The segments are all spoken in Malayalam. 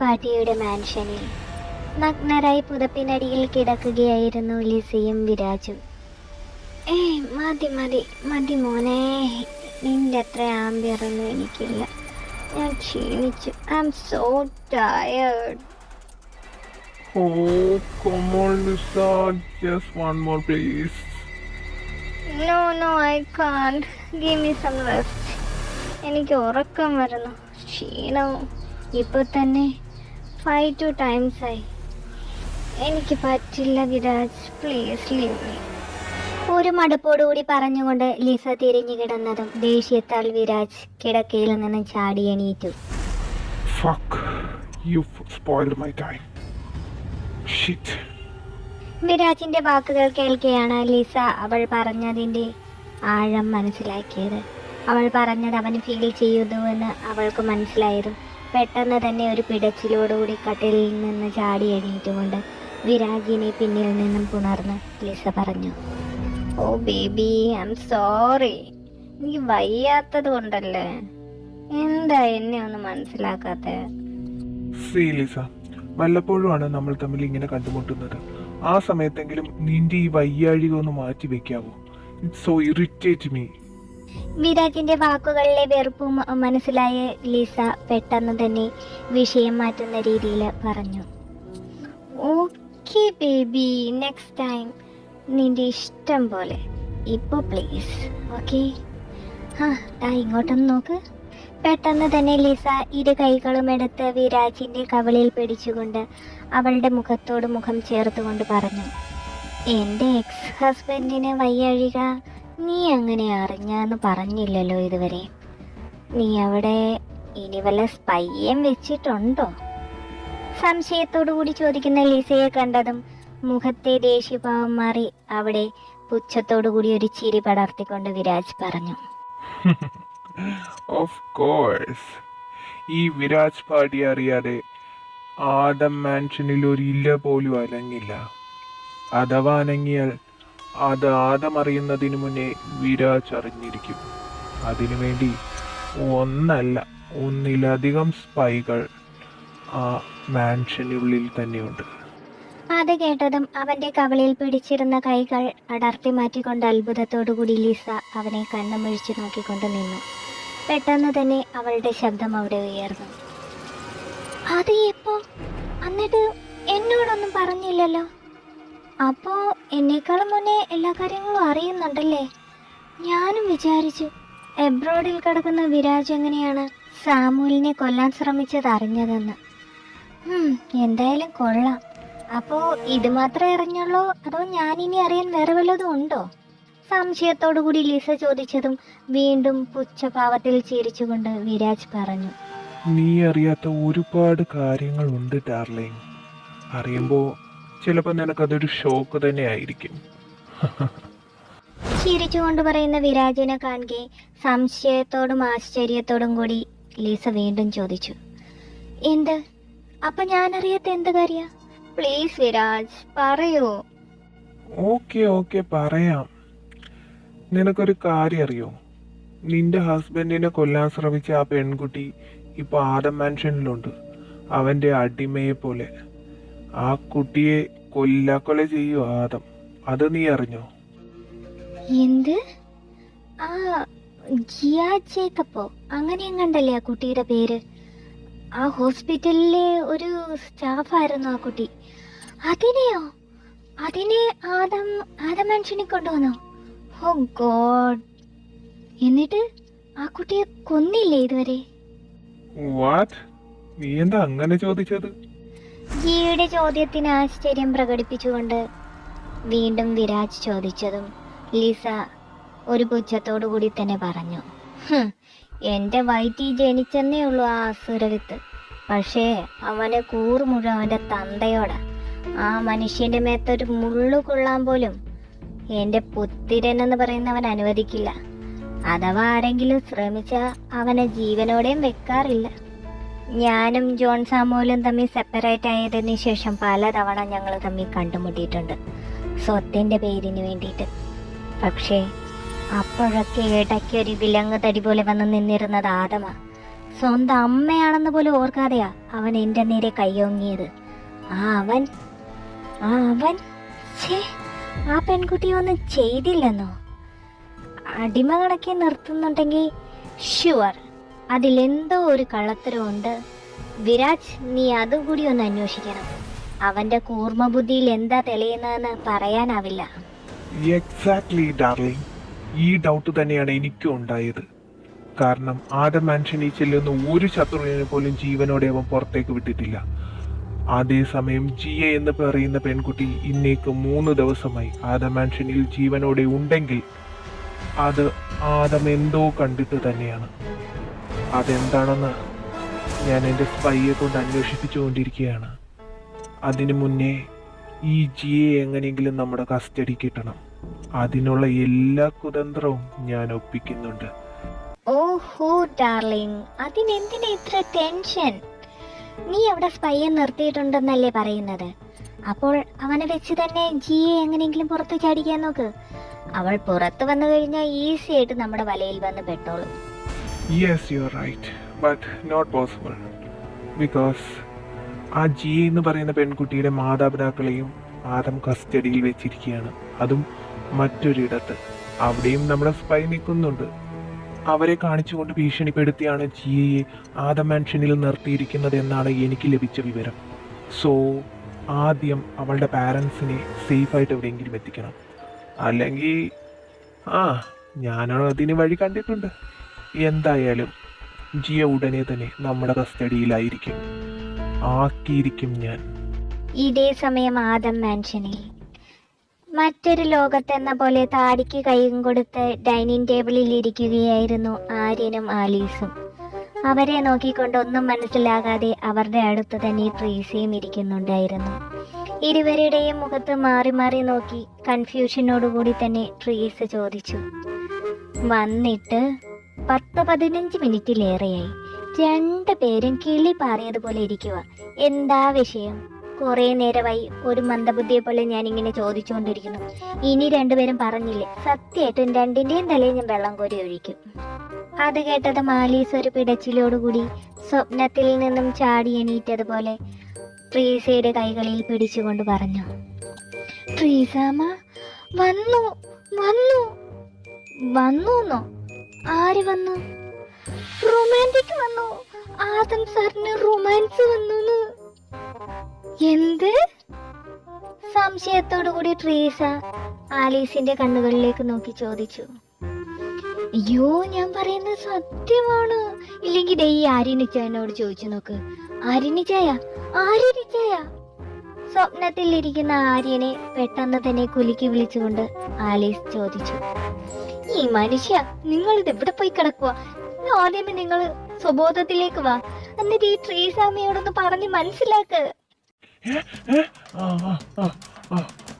പാർട്ടിയുടെ മാൻഷനിൽ. നഗ്നരായി പുതപ്പിനടിയിൽ കിടക്കുകയായിരുന്നു ലിസയും വിരാജും. ഏയ് മതി മതി മതി മോനെ. നിന്റെ അത്ര ആംബിയറൊന്നും എനിക്കില്ല. ഞാൻ ക്ഷീണിച്ചു. I am so tired oh. One more please no no I can't give me some rest എനിക്ക് ഉറക്കം വരുന്നു. ക്ഷീണവും. ഇപ്പോൾ തന്നെ ഫൈവ് ടു ടൈംസ് ആയി എനിക്ക് പറ്റില്ല വിരാജ് പ്ലീസ് ലീവ് മീ ഒരു മടുപ്പോടുകൂടി പറഞ്ഞുകൊണ്ട് ലിസ തിരിഞ്ഞു കിടന്നതും ദേഷ്യത്താൽ വിരാജ് കിടക്കയിൽ നിന്ന് ചാടി എണീറ്റു. വിരാജിന്റെ വാക്കുകൾ കേൾക്കെയാണ് ലിസ അവൾ പറഞ്ഞതിന്റെ ആഴം മനസ്സിലാക്കിയത്. അവൾ പറഞ്ഞത് അവൻ ഫീൽ ചെയ്യുന്നുവെന്ന് അവൾക്ക് മനസ്സിലായതും പെട്ടെന്ന് തന്നെ ഒരു പിടച്ചിലോടുകൂടി കട്ടിലിൽ നിന്ന് ചാടി എണീറ്റുകൊണ്ട് വിരാജിനെ പിന്നിൽ നിന്നും പുണർന്ന് ലിസ പറഞ്ഞു oh baby I am sorry എനിക്ക് വയ്യാത്തത് കൊണ്ടല്ലേ? എന്താ എന്നെ ഒന്ന് മനസ്സിലാക്കാത്ത. വല്ലപ്പോഴുമാണ് നമ്മൾ തമ്മിൽ ഇങ്ങനെ കണ്ടുമുട്ടുന്നത്. ആ സമയത്തെങ്കിലും നിന്റെ ഈ വയ്യാഴിക ഒന്ന് മാറ്റി വെക്കാവോ? ഇറ്റ്സ് സോ ഇറിറ്റേറ്റ് മീ വിരാജിന്റെ വാക്കുകളിലെ വെറുപ്പും മനസ്സിലായ ലിസ പെട്ടെന്ന് തന്നെ വിഷയം മാറ്റുന്ന രീതിയിൽ പറഞ്ഞു. ഓക്കെ ബേബി നെക്സ്റ്റ് ടൈം നിന്റെ ഇഷ്ടം പോലെ. ഇപ്പോൾ പ്ലീസ് ഓക്കെ ആ ഇങ്ങോട്ടൊന്ന് നോക്ക്. പെട്ടെന്ന് തന്നെ ലിസ ഇരു കൈകളും എടുത്ത് വിരാജിന്റെ കവളിൽ പിടിച്ചുകൊണ്ട് അവളുടെ മുഖത്തോട് മുഖം ചേർത്തുകൊണ്ട് പറഞ്ഞു. എന്റെ എക്സ് ഹസ്ബൻഡിന് വയ്യഴിക. നീ അങ്ങനെ അറിഞ്ഞാന്ന് പറഞ്ഞില്ലല്ലോ ഇതുവരെ. നീ അവിടെ ഇനി വല്ല സ്പയ്യം വെച്ചിട്ടുണ്ടോ? സംശയത്തോടു കൂടി ചോദിക്കുന്ന ലിസയെ കണ്ടതും മുഖത്തെ ദേഷ്യഭാവം മാറി അവിടെ പുച്ഛത്തോടു കൂടി ഒരു ചിരി പടർത്തിക്കൊണ്ട് വിരാജ് പറഞ്ഞു. ഓഫ് കോഴ്സ് ഈ വിരാജ് പാടി അറിയാതെ ആദം മാൻഷനിൽ ഒരു ഇല്ല പോലും അനങ്ങില്ല അഥവാ അനങ്ങിയാൽ അത് ആദമറിയുന്നതിനു മുന്നേ വിരാജ് അറിഞ്ഞിരിക്കും. അതിനുവേണ്ടി ഒന്നല്ല ഒന്നിലധികം സ്പൈകൾ ആ മാൻഷനുള്ളിൽ തന്നെയുണ്ട്. അത് കേട്ടതും അവന്റെ കവളിൽ പിടിച്ചിരുന്ന കൈകൾ അടർത്തി മാറ്റിക്കൊണ്ട് അത്ഭുതത്തോടുകൂടി ലിസ അവനെ കണ്ണുമിഴിച്ചു നോക്കിക്കൊണ്ട് നിന്നു. പെട്ടെന്ന് തന്നെ അവളുടെ ശബ്ദം അവിടെ ഉയർന്നു. അത് എപ്പോ? എന്നിട്ട് എന്നോടൊന്നും പറഞ്ഞില്ലല്ലോ. അപ്പോ എന്നേക്കാളും മുന്നേ എല്ലാ കാര്യങ്ങളും അറിയുന്നുണ്ടല്ലേ? ഞാനും വിചാരിച്ചു എബ്രോഡിൽ കിടക്കുന്ന വിരാജ് എങ്ങനെയാണ് സാമൂലിനെ കൊല്ലാൻ ശ്രമിച്ചത് അറിഞ്ഞതെന്ന്. എന്തായാലും കൊള്ളാം. അപ്പോ ഇത് മാത്രമേ അറിഞ്ഞുള്ളൂ അതോ ഞാനിനി അറിയാൻ വേറെ വല്ലതും ഉണ്ടോ? സംശയത്തോടു കൂടി ലിസ ചോദിച്ചതും വീണ്ടും പുച്ഛഭാവത്തിൽ ചിരിച്ചുകൊണ്ട് വിരാജ് പറഞ്ഞു. നീ അറിയാത്ത ഒരുപാട് കാര്യങ്ങളുണ്ട് ഡാർലിംഗ്. അറിയുമ്പോൾ ചിലപ്പോൾ നിനക്കതൊരു ഷോക്ക് തന്നെ ആയിരിക്കും ചിരിച്ചുകൊണ്ട് പറയുന്ന വിരാജിനെ കാണുകെ സംശയത്തോടും ആശ്ചര്യത്തോടും കൂടി ലീസ വീണ്ടും ചോദിച്ചു. എന്ത്? അപ്പൊ ഞാൻ അറിയാത്ത എന്ത് കാര്യ? പ്ലീസ് വിരാജ് പറയൂ. ഓക്കെ ഓക്കെ പറയാം. നിനക്കൊരു കാര്യം അറിയോ? നിന്റെ ഹസ്ബൻഡിനെ കൊല്ലാൻ ശ്രമിച്ച ആ പെൺകുട്ടി ഇപ്പൊ ആദം മാൻഷനിലുണ്ട് അവന്റെ അടിമയെ പോലെ ആ കുട്ടിയെ കൊല്ലാക്കൊല ചെയ്യൂ ആദം. അത് നീ അറിഞ്ഞോ? എന്ത്? ആ ജിയാ ജേക്കപ്പോ അങ്ങനെ എങ്ങണ്ടല്ലേ ആ കുട്ടിയുടെ പേര്? ആ ഹോസ്പിറ്റലിലെ ഒരു സ്റ്റാഫായിരുന്നു ആ കുട്ടി. അതിനെയോ? അതിനെ ആദം ആദം മനുഷ്യനെ കൊണ്ടുവന്നോ? Oh God. എന്നിട്ട് ആ കുട്ടിയെ കൊന്നില്ലേ ഇതുവരെ? വാട്ട് നീ എന്താ അങ്ങനെ ചോദിച്ചത്? ജിയുടെ ചോദ്യത്തിന് ആശ്ചര്യം പ്രകടിപ്പിച്ചുകൊണ്ട് വീണ്ടും വിരാജ് ചോദിച്ചതും ലിസ ഒരു പുച്ഛത്തോടു കൂടി തന്നെ പറഞ്ഞു. എന്റെ എന്റെ വയറ്റിൽ ജനിച്ചെന്നേ ഉള്ളൂ ആ അസുരവിത്ത്. പക്ഷേ അവനെ കൂറുമുഴ അവന്റെ തന്തയോടാ. ആ മനുഷ്യന്റെ മേത്തൊരു മുള്ളു കൊള്ളാൻ പോലും എന്റെ പുത്തിരൻ എന്ന് പറയുന്നവൻ അനുവദിക്കില്ല. അഥവാ ആരെങ്കിലും ശ്രമിച്ച അവനെ ജീവനോടെയും വെക്കാറില്ല. ഞാനും ജോൺ സാമുവലും തമ്മിൽ സെപ്പറേറ്റ് ആയതിനു ശേഷം പലതവണ ഞങ്ങൾ തമ്മിൽ കണ്ടുമുട്ടിയിട്ടുണ്ട്. സ്വത്തിന്റെ പേരിന് വേണ്ടിയിട്ട്. പക്ഷേ അപ്പോഴൊക്കെ ഇടയ്ക്ക് ഒരു വിലങ്ങ് തടി പോലെ വന്ന് നിന്നിരുന്നത് ആദമ. സ്വന്തം അമ്മയാണെന്ന് പോലും ഓർക്കാതെയാ അവൻ എന്റെ നേരെ കയ്യോങ്ങിയത് ആ അവൻ ആ അവൻ? ഛേ ആ പെൺകുട്ടി ഒന്നും ചെയ്തില്ലെന്നോ? അടിമ നിർത്തുന്നുണ്ടെങ്കിൽ ഷുവർ അതിലെന്തോ ഒരു കള്ളത്തരമുണ്ട്. വിരാജ് നീ അതും കൂടി ഒന്ന് അന്വേഷിക്കണം. അവന്റെ കൂർമ്മ ബുദ്ധിയിൽ എന്താ തെളിയുന്നതെന്ന് പറയാനാവില്ല. എക്സാക്ട്ലി ഡാർലിംഗ് ഈ ഡൗട്ട് തന്നെയാണ് എനിക്കും ഉണ്ടായത്. കാരണം ആദം മാൻഷനിൽ ചെല്ലുന്ന ഒരു ശത്രുവിനെ പോലും ജീവനോടെ അവൻ പുറത്തേക്ക് വിട്ടിട്ടില്ല. അതേസമയം ജിയ എന്ന് പറയുന്ന പെൺകുട്ടി ഇന്നേക്ക് മൂന്ന് ദിവസമായി ആദം മാൻഷനിൽ ജീവനോടെ ഉണ്ടെങ്കിൽ അത് ആദം എന്തോ കണ്ടിട്ട് തന്നെയാണ്. അതെന്താണെന്ന് ഞാൻ എന്റെ സ്പൈയെ കൊണ്ട് അന്വേഷിപ്പിച്ചുകൊണ്ടിരിക്കുകയാണ്. അതിനു മുന്നേ ഈ ജിയെ എങ്ങനെയെങ്കിലും നമ്മുടെ കസ്റ്റഡി കിട്ടണം. അതിനുള്ള എല്ലാ കുതന്ത്രവും ഞാൻ ഒപ്പിക്കുന്നുണ്ട്. ഓഹോ ഡാർലിംഗ്. അതിനെന്തിനാ ഇത്ര ടെൻഷൻ? നീ അവിടെ സ്പൈയെ നിർത്തിയിട്ടുണ്ടെന്നല്ലേ പറയുന്നത്. അപ്പോൾ അവനെ വെച്ച് തന്നെ ജിയെ എങ്ങനെയെങ്കിലും പുറത്ത് ചാടിക്കാൻ നോക്ക്. അവൾ പുറത്ത് വന്നു കഴിഞ്ഞാൽ ഈസി ആയിട്ട് നമ്മുടെ വലയിൽ വന്ന് പെട്ടോളും. Yes you right but not possible because ആ ജി എന്ന് പറയുന്ന പെൺകുട്ടിയുടെ മാതാപിതാക്കളെയും ആദം കസ്റ്റഡിയിൽ വെച്ചിരിക്കുകയാണ്. അതും മറ്റൊരിടത്ത്. അവിടെയും നമ്മുടെ സ്പൈ നിൽക്കുന്നുണ്ട്. അവരെ കാണിച്ചുകൊണ്ട് ഭീഷണിപ്പെടുത്തിയാണ് ജിയയെ ആദം മാൻഷനിൽ നിർത്തിയിരിക്കുന്നത് എന്നാണ് എനിക്ക് ലഭിച്ച വിവരം. സോ ആദ്യം അവളുടെ പാരൻസിനെ സേഫായിട്ട് എവിടെയെങ്കിലും എത്തിക്കണം. അല്ലെങ്കിൽ ആ ഞാനാണ് അതിന് വഴി കണ്ടിട്ടുണ്ട്. എന്തായാലും ജിയ ഉടനെ തന്നെ നമ്മുടെ കസ്റ്റഡിയിലായിരിക്കും. ആക്കിയിരിക്കും ഞാൻ. ഇതേ സമയം ആദം മാൻഷനിൽ. മറ്റൊരു ലോകത്തെന്ന പോലെ താടിക്ക് കൈയും കൊടുത്ത് ഡൈനിങ് ടേബിളിൽ ഇരിക്കുകയായിരുന്നു ആര്യനും ആലീസും. അവരെ നോക്കിക്കൊണ്ട് ഒന്നും മനസ്സിലാകാതെ അവരുടെ അടുത്ത് തന്നെ ട്രീസിയും ഇരിക്കുന്നുണ്ടായിരുന്നു. ഇരുവരുടെയും മുഖത്ത് മാറി മാറി നോക്കി കൺഫ്യൂഷനോടുകൂടി തന്നെ ട്രീസ് ചോദിച്ചു. വന്നിട്ട് പത്ത് പതിനഞ്ച് മിനിറ്റിലേറെയായി. രണ്ടു പേരും കിളി പാറിയതുപോലെ ഇരിക്കുക എന്താ വിഷയം? കുറെ നേരമായി ഒരു മന്ദബുദ്ധിയെ പോലെ ഞാൻ ഇങ്ങനെ ചോദിച്ചുകൊണ്ടിരിക്കുന്നു. ഇനി രണ്ടുപേരും പറഞ്ഞില്ലേ? സത്യമായിട്ടും രണ്ടിന്റെയും തലയിൽ ഞാൻ വെള്ളം കോരി ഒഴിക്കും. അത് കേട്ടത് മാലീസ് ഒരു പിടച്ചിലോടുകൂടി സ്വപ്നത്തിൽ നിന്നും ചാടി എണീറ്റതുപോലെ ട്രീസയുടെ കൈകളിൽ പിടിച്ചുകൊണ്ട് പറഞ്ഞു. ട്രീസാമ വന്നു വന്നു. വന്നൂന്നോ? ആര് വന്നു? റൊമാന്റിക് വന്നു. ആദം സാറിന് റൊമാൻസ് വന്നു എന്ത്? സംശയത്തോടു കൂടി ട്രീസ ആലീസിന്റെ കണ്ണുകളിലേക്ക് നോക്കി ചോദിച്ചു. അയ്യോ ഞാൻ പറയുന്നത് സത്യമാണ്. ഇല്ലെങ്കിൽ ദേ ഈ ആര്യനിച്ചായനോട് ചോദിച്ചു നോക്ക്. ആര്യനിച്ചായ ആര്യനിച്ചായ സ്വപ്നത്തിൽ ഇരിക്കുന്ന ആര്യനെ പെട്ടെന്ന് തന്നെ കുലുക്കി വിളിച്ചുകൊണ്ട് ആലീസ് ചോദിച്ചു. ഈ മനുഷ്യ നിങ്ങൾ ഇത് എവിടെ പോയി കിടക്കുക ആദ്യമേ നിങ്ങൾ സ്വബോധത്തിലേക്ക് വാ. എന്നിട്ട് ഈ ട്രീസാമിയോടൊന്ന് പറഞ്ഞ് മനസ്സിലാക്ക്.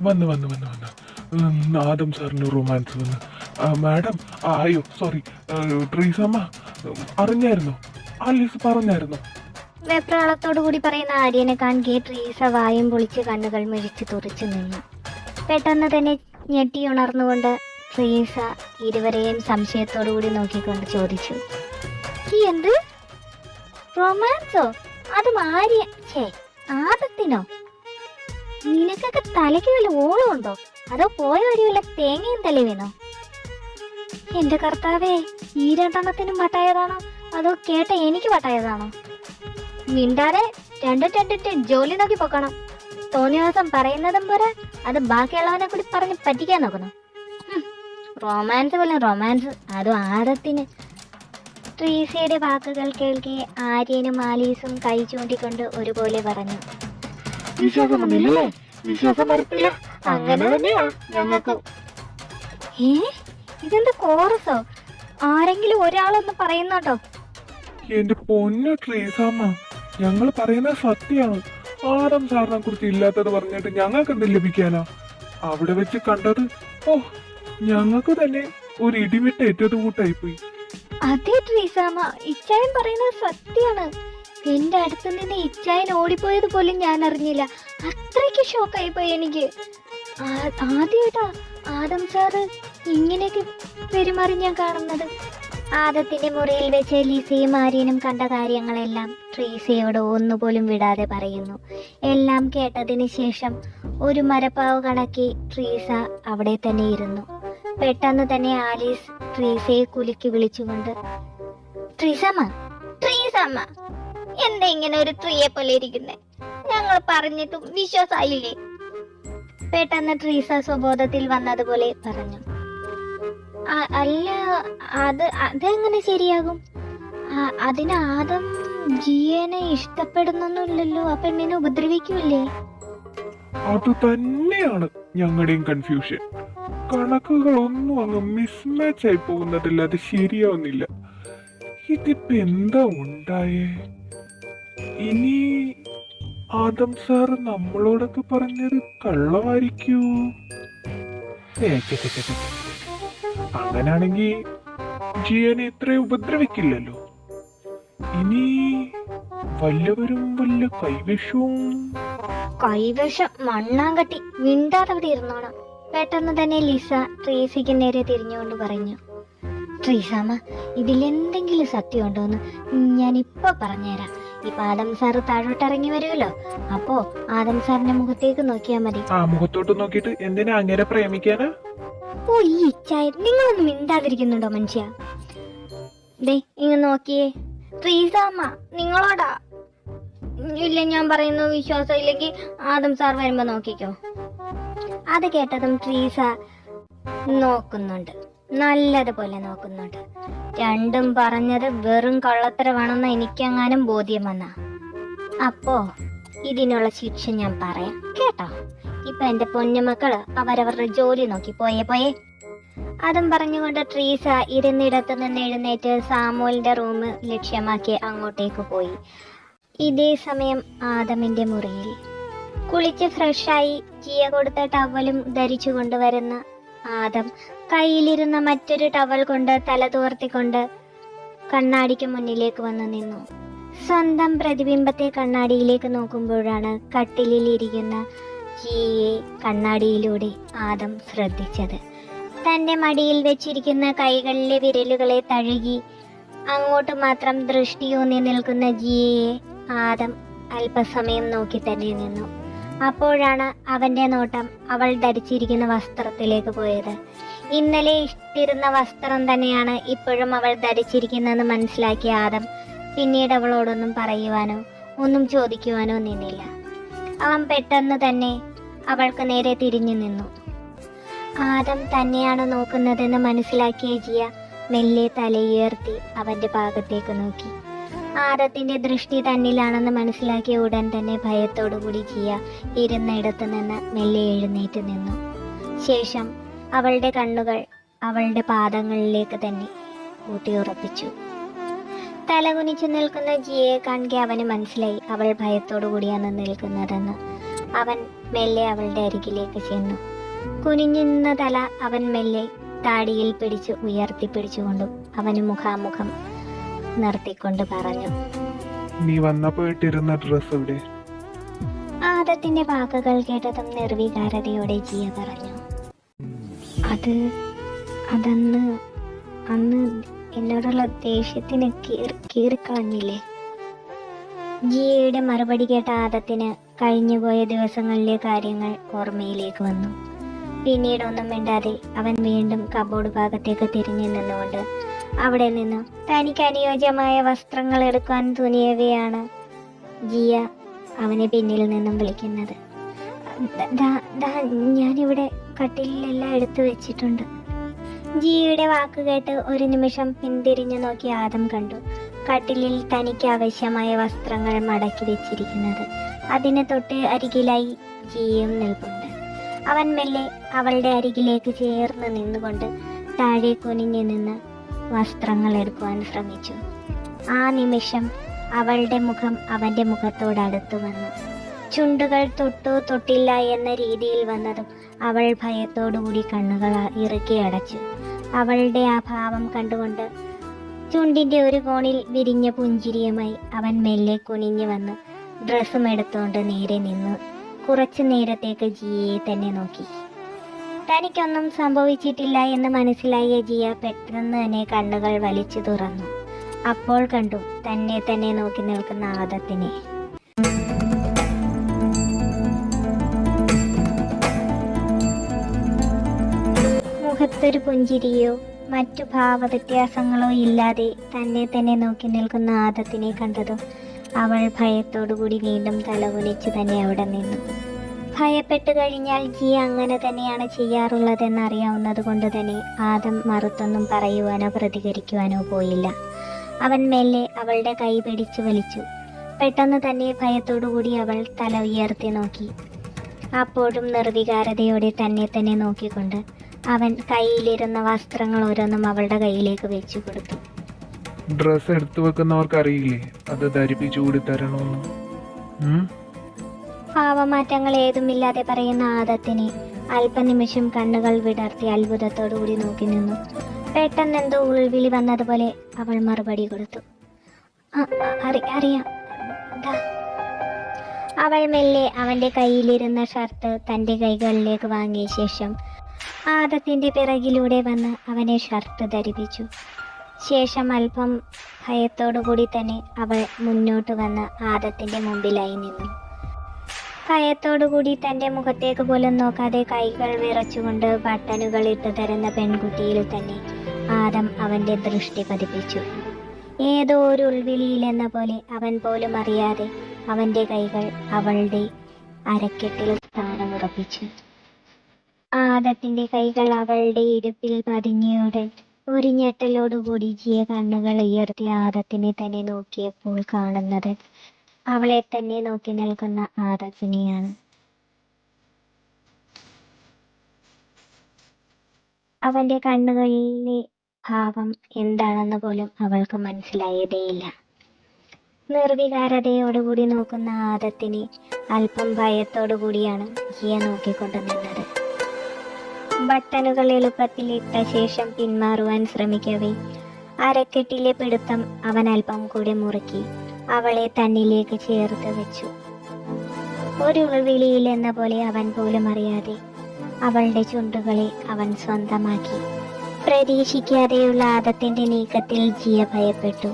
വന്നു വന്നു വന്നു വന്നു. ആദം സാറിന് റൊമാൻസ് വന്നു. മാഡം അയ്യോ സോറി. ട്രീസമ്മ അറിഞ്ഞായിരുന്നോ? ആലീസ് പറഞ്ഞായിരുന്നോ? വെപ്രാളത്തോടു കൂടി പറയുന്ന ആര്യനെ കാണുകയെ ട്രീസ വായും പൊളിച്ച് കണ്ണുകൾ മിഴിച്ച് തുറച്ചു നിന്നു. പെട്ടെന്ന് തന്നെ ഞെട്ടി ഉണർന്നുകൊണ്ട് ട്രീസ ഇരുവരെയും സംശയത്തോടു കൂടി നോക്കിക്കൊണ്ട് ചോദിച്ചു. "ഈ എന്ത്? റൊമാൻസോ? അത് മാരിയ ഛേ ആദത്തിനോ? നിനക്കൊക്കെ തലയ്ക്ക് വല്ല ഓളമുണ്ടോ? അതോ പോയ വഴി വല്ല തേങ്ങയും തല എന്റെ കർത്താവേ ഈ രണ്ടെണ്ണത്തിനും വട്ടായതാണോ? അതോ കേട്ട എനിക്ക് വട്ടായതാണോ? മിണ്ടാതെ രണ്ടും രണ്ടിട്ട് ജോലി നോക്കി പൊക്കണം. തോന്നിയ ദിവസം പറയുന്നതും പോരാ. അത് ബാക്കിയുള്ളവനെ കൂടി പറഞ്ഞ് പറ്റിക്കാൻ നോക്കണം. റൊമാൻസ് പോലെ റൊമാൻസ് അതും ആരത്തിന് ട്രീസയുടെ വാക്കുകൾ കേൾക്കി ആര്യനും ആലീസും കൈ ചൂണ്ടിക്കൊണ്ട് ഒരുപോലെ പറഞ്ഞു. വിശ്വാസമൊന്നുമില്ലേ വിശ്വാസം വരത്തില്ല അങ്ങനെ തന്നെയാ ഞങ്ങൾക്ക് ഏ? ഇതെന്താ കോറസോ? ആരെങ്കിലും ഒരാളൊന്ന് പറയുന്നുണ്ടോ? എന്റെ പൊന്നു ട്രീസാമ്മ ഞങ്ങൾ പറയുന്നത് സത്യമാണ്. ആദം സാറിനെ കുറിച്ച് ഇല്ലാത്തത് പറഞ്ഞിട്ട് ഞങ്ങൾക്ക് എന്ത് ലഭിക്കാനാ? അവിടെ വെച്ച് കണ്ടത് ഓ ഞങ്ങൾക്ക് തന്നെ ഒരു ഇടിവിട്ട് ഏറ്റത് കൂട്ടായി പോയി അതെ ട്രീസാമ ഇച്ചായൻ പറയുന്നത് സത്യാണ് എന്റെ അടുത്ത് നിന്ന് ഇച്ചായൻ ഓടിപ്പോയത് പോലും ഞാൻ അറിഞ്ഞില്ല അത്രയ്ക്ക് ഷോക്കായി പോയി എനിക്ക് ആദ്യമായിട്ടാ ആദം സാറ് ഇങ്ങനെയൊക്കെ പെരുമാറി ഞാൻ കാണുന്നത്. ആദത്തിന്റെ മുറിയിൽ വെച്ച് ലിസയും ആര്യനും കണ്ട കാര്യങ്ങളെല്ലാം ട്രീസയോട് ഒന്നുപോലും വിടാതെ പറയുന്നു. എല്ലാം കേട്ടതിന് ശേഷം ഒരു മരപ്പാവ് കണക്കി ട്രീസ അവിടെ തന്നെ ഇരുന്നു. പെട്ടെന്ന് തന്നെ ആലീസ് ട്രീസയെ കുലുക്കി വിളിച്ചുകൊണ്ട് ട്രീസമ്മ ട്രീസമ്മ എന്താ ഇങ്ങനെ ഒരു ട്രീയെ പോലെ ഇരിക്കുന്നേ? ഞങ്ങൾ പറഞ്ഞിട്ടും വിശ്വാസായില്ലേ? പെട്ടെന്ന് ട്രീസ സ്വബോധത്തിൽ വന്നതുപോലെ പറഞ്ഞു. "അ- അല്ല അത് അതെങ്ങനെ ശരിയാകും? അതിന് ആദം ജിയനെ ഇഷ്ടപ്പെടുന്നൊന്നുമില്ലല്ലോ ആ പെണ്ണിനെ ഉപദ്രവിക്കൂലേ അത് തന്നെയാണ് ഞങ്ങളുടെയും കൺഫ്യൂഷൻ കണക്കുകളൊന്നും അങ്ങ് മിസ്മാച്ച് ആയി പോകുന്നതല്ലാതെ ശരിയാവുന്നില്ല. ഇതിപ്പോ എന്താ ഉണ്ടായേ? ഇനി ആദം സാർ നമ്മളോടൊക്കെ പറഞ്ഞത് കള്ളമായിരിക്കൂ. അങ്ങനാണെങ്കി ജിയനെ ഇത്ര ഉപദ്രവിക്കില്ലല്ലോ. ഇനി വല്ലവരും വല്ല കൈവശവും കൈവശം മണ്ണാങ്കട്ടി മിണ്ടാതെ അവിടെ ഇരുന്നോണം. പെട്ടെന്ന് തന്നെ ലിസ ട്രീസയ്ക്ക് നേരെ തിരിഞ്ഞുകൊണ്ട് പറഞ്ഞു ട്രീസാമ്മ ഇതിലെന്തെങ്കിലും സത്യമുണ്ടോന്ന് ഞാൻ ഇപ്പൊ പറഞ്ഞുതരാം. ഇപ്പൊ ആദം സാറ് താഴോട്ടിറങ്ങി വരുമല്ലോ. അപ്പോ ആദം സാറിന്റെ മുഖത്തേക്ക് നോക്കിയാ മതി. ആ മുഖത്തോട്ട് നോക്കിയിട്ട് എന്തിനാ അങ്ങനെ പ്രേമിക്കാനാ? ഓ ഈ ഇച്ചായ നിങ്ങളൊന്നും മിണ്ടാതിരിക്കുന്നുണ്ടോ മനുഷ്യ? ദേ ഇങ്ങ് നോക്കിയേ. ട്രീസാമ്മ നിങ്ങളോടാ? ഇല്ല ഞാൻ പറയുന്നു വിശ്വാസം ഇല്ലെങ്കിൽ ആദം സാർ വരുമ്പോ നോക്കിക്കോ. അത് കേട്ടതും ട്രീസ നോക്കുന്നുണ്ട്. നല്ലതുപോലെ നോക്കുന്നുണ്ട്. രണ്ടും പറഞ്ഞത് വെറും കള്ളത്തരമാണെന്ന് എനിക്കെങ്ങാനും ബോധ്യം വന്ന. അപ്പോ ഇതിനുള്ള ശിക്ഷ ഞാൻ പറയാം. കേട്ടോ? ഇപ്പൊ എന്റെ പൊന്നുമക്കൾ അവരവരുടെ ജോലി നോക്കി. പോയേ പോയേ. അതും പറഞ്ഞുകൊണ്ട് ട്രീസ ഇരുന്നിടത്ത് നിന്ന് എഴുന്നേറ്റ് സാമുവലിന്റെ റൂം ലക്ഷ്യമാക്കി അങ്ങോട്ടേക്ക് പോയി. ഇതേ സമയം ആദമിന്റെ മുറിയിൽ കുളിച്ച് ഫ്രഷായി ജിയ കൊടുത്ത ടവലും ധരിച്ചു കൊണ്ടുവരുന്ന ആദം കയ്യിലിരുന്ന മറ്റൊരു ടവൽ കൊണ്ട് തല തോർത്തിക്കൊണ്ട് കണ്ണാടിക്ക് മുന്നിലേക്ക് വന്ന് നിന്നു. സ്വന്തം പ്രതിബിംബത്തെ കണ്ണാടിയിലേക്ക് നോക്കുമ്പോഴാണ് കട്ടിലിൽ ഇരിക്കുന്ന ജിയെ കണ്ണാടിയിലൂടെ ആദം ശ്രദ്ധിച്ചത്. തന്റെ മടിയിൽ വെച്ചിരിക്കുന്ന കൈകളിലെ വിരലുകളെ തഴുകി അങ്ങോട്ട് മാത്രം ദൃഷ്ടിയൂന്നി നിൽക്കുന്ന ജിയയെ ആദം അല്പസമയം നോക്കി തന്നെ നിന്നു. അപ്പോഴാണ് അവന്റെ നോട്ടം അവൾ ധരിച്ചിരിക്കുന്ന വസ്ത്രത്തിലേക്ക് പോയത്. ഇന്നലെ ഇഷ്ടിരുന്ന വസ്ത്രം തന്നെയാണ് ഇപ്പോഴും അവൾ ധരിച്ചിരിക്കുന്നതെന്ന് മനസ്സിലാക്കിയ ആദം പിന്നീട് അവളോടൊന്നും പറയുവാനോ ഒന്നും ചോദിക്കുവാനോ നിന്നില്ല. അവൻ പെട്ടെന്ന് തന്നെ അവൾക്ക് നേരെ തിരിഞ്ഞു നിന്നു. ആദം തന്നെയാണ് നോക്കുന്നതെന്ന് മനസ്സിലാക്കിയ ജിയ മെല്ലെ തലയുയർത്തി അവന്റെ ഭാഗത്തേക്ക് നോക്കി. ആദത്തിന്റെ ദൃഷ്ടി തന്നിലാണെന്ന് മനസ്സിലാക്കിയ ഉടൻ തന്നെ ഭയത്തോടുകൂടി ജിയ ഇരുന്നിടത്ത് നിന്ന് മെല്ലെ എഴുന്നേറ്റ് നിന്നു. ശേഷം അവളുടെ കണ്ണുകൾ അവളുടെ പാദങ്ങളിലേക്ക് തന്നെ ഊട്ടിയുറപ്പിച്ചു. തലകുനിച്ചു നിൽക്കുന്ന ജിയയെ കാണുക അവന് മനസ്സിലായി അവൾ ഭയത്തോടു കൂടിയാണ് നിൽക്കുന്നതെന്ന്. അവൻ മെല്ലെ അവളുടെ അരികിലേക്ക് ചെന്നു. കുനിഞ്ഞു നിന്ന തല അവൻ മെല്ലെ താടിയിൽ പിടിച്ച് ഉയർത്തി പിടിച്ചുകൊണ്ടും അവന് മുഖാമുഖം നിർത്തിക്കൊണ്ട് പറഞ്ഞു. നീ വന്നപ്പോ ഇട്ടിരുന്ന ഡ്രസ് ഇവിടെ ആദത്തിന്റെ വാക്കുകൾ കേട്ടതും നിർവികാരതയോടെ ജിയ പറഞ്ഞു. അത് അതന്ന് അന്ന് എന്നോടുള്ള ദേഷ്യത്തിന് കീറി കീറിക്കളഞ്ഞില്ലേ? ജിയയുടെ മറുപടി കേട്ട ആദത്തിന് കഴിഞ്ഞുപോയ ദിവസങ്ങളിലെ കാര്യങ്ങൾ ഓർമ്മയിലേക്ക് വന്നു. പിന്നീട് ഒന്നും മിണ്ടാതെ അവൻ വീണ്ടും കബോർഡ് ഭാഗത്തേക്ക് തിരിഞ്ഞു നിന്നുകൊണ്ട് അവിടെ നിന്ന്. തനിക്ക് അനുയോജ്യമായ വസ്ത്രങ്ങൾ എടുക്കാൻ തുനിയവയാണ് ജിയ അവനെ പിന്നിൽ നിന്നും വിളിക്കുന്നത്. ഞാനിവിടെ കട്ടിലെല്ലാം എടുത്തു വെച്ചിട്ടുണ്ട്. ജിയുടെ വാക്ക് കേട്ട് ഒരു നിമിഷം പിന്തിരിഞ്ഞു നോക്കി ആദം കണ്ടു. കട്ടിലിൽ തനിക്ക് ആവശ്യമായ വസ്ത്രങ്ങൾ മടക്കി വെച്ചിരിക്കുന്നത്. അതിന് തൊട്ട് അരികിലായി ജിയും നിൽപ്പുണ്ട്. അവൻ മെല്ലെ അവളുടെ അരികിലേക്ക് ചേർന്ന് നിന്നുകൊണ്ട് താഴെ കുനിഞ്ഞു നിന്ന് വസ്ത്രങ്ങൾ എടുക്കുവാൻ ശ്രമിച്ചു. ആ നിമിഷം അവളുടെ മുഖം അവന്റെ മുഖത്തോടടുത്തു വന്നു. ചുണ്ടുകൾ തൊട്ടു തൊട്ടില്ല എന്ന രീതിയിൽ വന്നതും അവൾ ഭയത്തോടുകൂടി കണ്ണുകൾ ഇറുക്കി അടച്ചു. അവളുടെ ആ ഭാവം കണ്ടുകൊണ്ട് ചുണ്ടിന്റെ ഒരു കോണിൽ വിരിഞ്ഞ പുഞ്ചിരിയുമായി അവൻ മെല്ലെ കുനിഞ്ഞു വന്ന് ഡ്രസ്സും എടുത്തുകൊണ്ട് നേരെ നിന്നു. കുറച്ചു നേരത്തേക്ക് ജിയെ തന്നെ നോക്കി. തനിക്കൊന്നും സംഭവിച്ചിട്ടില്ല എന്ന് മനസ്സിലായ ജിയ പെട്ടെന്ന് തന്നെ കണ്ണുകൾ വലിച്ചു തുറന്നു. അപ്പോൾ കണ്ടു തന്നെ തന്നെ നോക്കി നിൽക്കുന്ന ആദത്തിനെ. മുഖത്തൊരു പുഞ്ചിരിയോ മറ്റു ഭാവവ്യത്യാസങ്ങളോ ഇല്ലാതെ തന്നെ തന്നെ നോക്കി നിൽക്കുന്ന ആദത്തിനെ കണ്ടതും അവൾ ഭയത്തോടുകൂടി വീണ്ടും തലകുനിച്ച് തന്നെ അവിടെ നിന്നു. ഭയപ്പെട്ടു കഴിഞ്ഞാൽ ജി അങ്ങനെ തന്നെയാണ് ചെയ്യാറുള്ളതെന്ന് അറിയാവുന്നത് കൊണ്ട് തന്നെ ആദം മറുത്തൊന്നും പറയുവാനോ പ്രതികരിക്കുവാനോ പോയില്ല. അവൻ മെല്ലെ അവളുടെ കൈ പിടിച്ചു വലിച്ചു. പെട്ടെന്ന് തന്നെ ഭയത്തോടുകൂടി അവൾ തല ഉയർത്തി നോക്കി. അപ്പോഴും നിർവികാരതയോടെ തന്നെ തന്നെ നോക്കിക്കൊണ്ട് അവൻ കയ്യിലിരുന്ന വസ്ത്രങ്ങൾ ഓരോന്നും അവളുടെ കയ്യിലേക്ക് വെച്ചു കൊടുത്തു. ഡ്രസ്സ് എടുത്തു വെക്കുന്നവർക്ക് അറിയില്ലേ അത് ധരിപ്പിച്ചു കൂടി തരണമെന്ന്? ഭാവമാറ്റങ്ങൾ ഏതുമില്ലാതെ പറയുന്ന ആദത്തിനെ അല്പനിമിഷം കണ്ണുകൾ വിടർത്തി അത്ഭുതത്തോടുകൂടി നോക്കി നിന്നു. പെട്ടെന്ന് എന്തോ ഉൾവിളി വന്നതുപോലെ അവൾ മറുപടി കൊടുത്തു. "ആ, ആ, അറിയാം. അവൾ മെല്ലെ അവന്റെ കയ്യിലിരുന്ന ഷർട്ട് തന്റെ കൈകളിലേക്ക് വാങ്ങിയ ശേഷം ആദത്തിന്റെ പിറകിലൂടെ വന്ന് അവനെ ഷർട്ട് ധരിപ്പിച്ചു. ശേഷം അല്പം ഭയത്തോടു കൂടി തന്നെ അവൾ മുന്നോട്ട് വന്ന് ആദത്തിന്റെ മുമ്പിലായി നിന്നു. ഭയത്തോടുകൂടി തന്റെ മുഖത്തേക്ക് പോലും നോക്കാതെ കൈകൾ വിറച്ചുകൊണ്ട് ബട്ടണുകൾ ഇട്ടു തരുന്ന പെൺകുട്ടിയിൽ തന്നെ ആദം അവന്റെ ദൃഷ്ടി പതിപ്പിച്ചു. ഏതോ ഒരു ഉൾവിളിയിലെന്ന പോലെ അവൻ പോലും അറിയാതെ അവന്റെ കൈകൾ അവളുടെ അരക്കെട്ടിൽ സ്ഥാനം ഉറപ്പിച്ചു ആദത്തിന്റെ കൈകൾ അവളുടെ ഇടുപ്പിൽ പതിഞ്ഞയുടൻ ഒരു ഞെട്ടലോടുകൂടി ജിയ കണ്ണുകൾ ഉയർത്തി ആദത്തിനെ തന്നെ നോക്കിയപ്പോൾ കാണുന്നത് അവളെ തന്നെ നോക്കി നിൽക്കുന്ന ആദത്തിനെയാണ് അവന്റെ കണ്ണുകളിലെ ഭാവം എന്താണെന്ന് പോലും അവൾക്ക് മനസ്സിലായതേയില്ല. നിർവികാരതയോടുകൂടി നോക്കുന്ന ആദത്തിനെ അല്പം ഭയത്തോടുകൂടിയാണ് ജിയ നോക്കിക്കൊണ്ടു നിന്നത്. ബട്ടണുകൾ എളുപ്പത്തിൽ ഇട്ട ശേഷം പിന്മാറുവാൻ ശ്രമിക്കവേ അരക്കെട്ടിലെ പിടുത്തം അവൻ അല്പം കൂടി മുറുക്കി. അവളെ തന്നിലേക്ക് ചേർത്ത് വെച്ചു. ഒരു വിളിയിൽ എന്ന പോലെ അവൻ പോലും അറിയാതെ അവളുടെ ചുണ്ടുകളെ അവൻ സ്വന്തമാക്കി. പ്രതീക്ഷിക്കാതെയുള്ള ആദത്തിന്റെ നീക്കത്തിൽ ജിയ ഭയപ്പെട്ടു.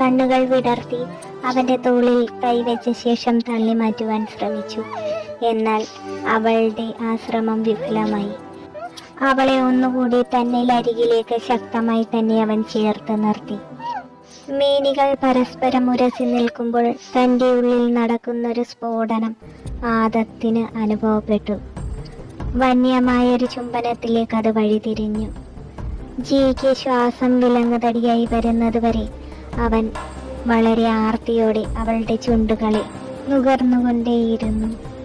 കണ്ണുകൾ വിടർത്തി അവന്റെ തോളിൽ കൈവച്ച ശേഷം തള്ളി മാറ്റുവാൻ ശ്രമിച്ചു. എന്നാൽ അവളുടെ ആ ശ്രമം വിഫലമായി. അവളെ ഒന്നുകൂടി തന്നിൽ അരികിലേക്ക് ശക്തമായി തന്നെ അവൻ ചേർത്ത് നിർത്തി. മേനികൾ പരസ്പരം ഉരസി നിൽക്കുമ്പോൾ തന്റെ ഉള്ളിൽ നടക്കുന്നൊരു സ്ഫോടനം ആദത്തിന് അനുഭവപ്പെട്ടു. വന്യമായൊരു ചുംബനത്തിലേക്ക് അത് വഴിതിരിഞ്ഞു ജിക്ക് ശ്വാസം വിലങ്ങുതടിയായി വരുന്നത് വരെ അവൻ വളരെ ആർത്തിയോടെ അവളുടെ ചുണ്ടുകളെ നുകർന്നുകൊണ്ടേയിരുന്നു.